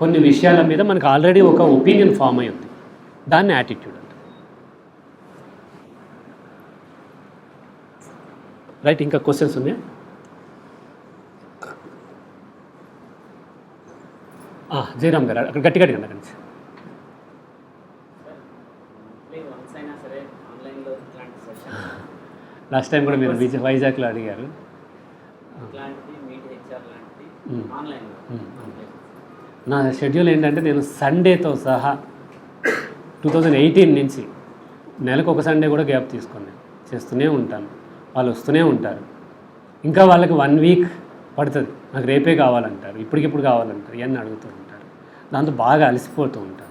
కొన్ని విషయాల మీద మనకు ఆల్రెడీ ఒక ఒపీనియన్ ఫామ్ అయి ఉంది. దాన్ని యాటిట్యూడ్ అంట రైట్ ఇంకా క్వశ్చన్స్ ఉన్నాయా? జయరామ్ గారు అక్కడ గట్టిగా అడగండి అక్కడి నుంచి. లాస్ట్ టైం కూడా మీరు విజయ్ వైజాగ్లో అడిగారు. నా షెడ్యూల్ ఏంటంటే నేను సండేతో సహా టూ థౌజండ్ ఎయిటీన్ నుంచి నెలకు ఒక సండే కూడా గ్యాప్ తీసుకుని చేస్తూనే ఉంటాను. వాళ్ళు వస్తూనే ఉంటారు. ఇంకా వాళ్ళకి వన్ వీక్ పడుతుంది. నాకు రేపే కావాలంటారు. ఇప్పటికిప్పుడు కావాలంటారు. ఇవన్నీ అడుగుతూ ఉంటారు. దాంతో బాగా అలసిపోతూ ఉంటాను.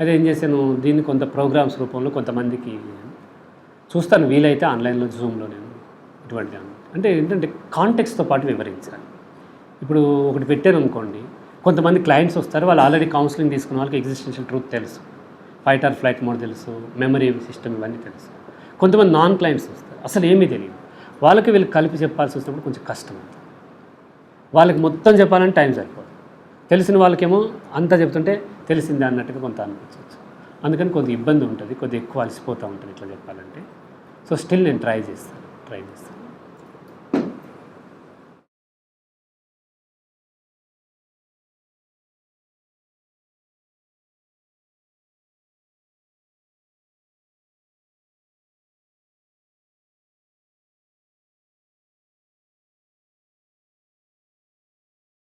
అదే ఏం చేశాను? దీన్ని కొంత ప్రోగ్రామ్స్ రూపంలో కొంతమందికి చూస్తాను. వీలైతే ఆన్లైన్లో జూమ్లో నేను ఇటువంటి అంటే ఏంటంటే కాంటెక్స్తో పాటు వివరించాలి. ఇప్పుడు ఒకటి పెట్టాను అనుకోండి. కొంతమంది క్లయింట్స్ వస్తారు వాళ్ళు ఆల్రెడీ కౌన్సిలింగ్ తీసుకున్న వాళ్ళకి ఎగ్జిస్టెన్షియల్ ట్రూత్ తెలుసు. ఫైట్ ఆర్ ఫ్లైట్ మోడ్ తెలుసు మెమరీ సిస్టమ్ ఇవన్నీ తెలుసు. కొంతమంది నాన్ క్లయింట్స్ వస్తారు అసలు ఏమీ తెలియదు. వాళ్ళకి వీళ్ళకి కలిపి చెప్పాల్సి వచ్చినప్పుడు కొంచెం కష్టం. వాళ్ళకి మొత్తం చెప్పాలంటే టైం సరిపోదు. తెలిసిన వాళ్ళకేమో అంతా చెప్తుంటే తెలిసిందే అన్నట్టుగా కొంత అనిపించవచ్చు. అందుకని కొంత ఇబ్బంది ఉంటుంది కొద్దిగా ఎక్కువ అలసిపోతూ ఉంటుంది ఇట్లా చెప్పాలంటే. సో స్టిల్ నేను ట్రై చేస్తాను ట్రై చేస్తాను.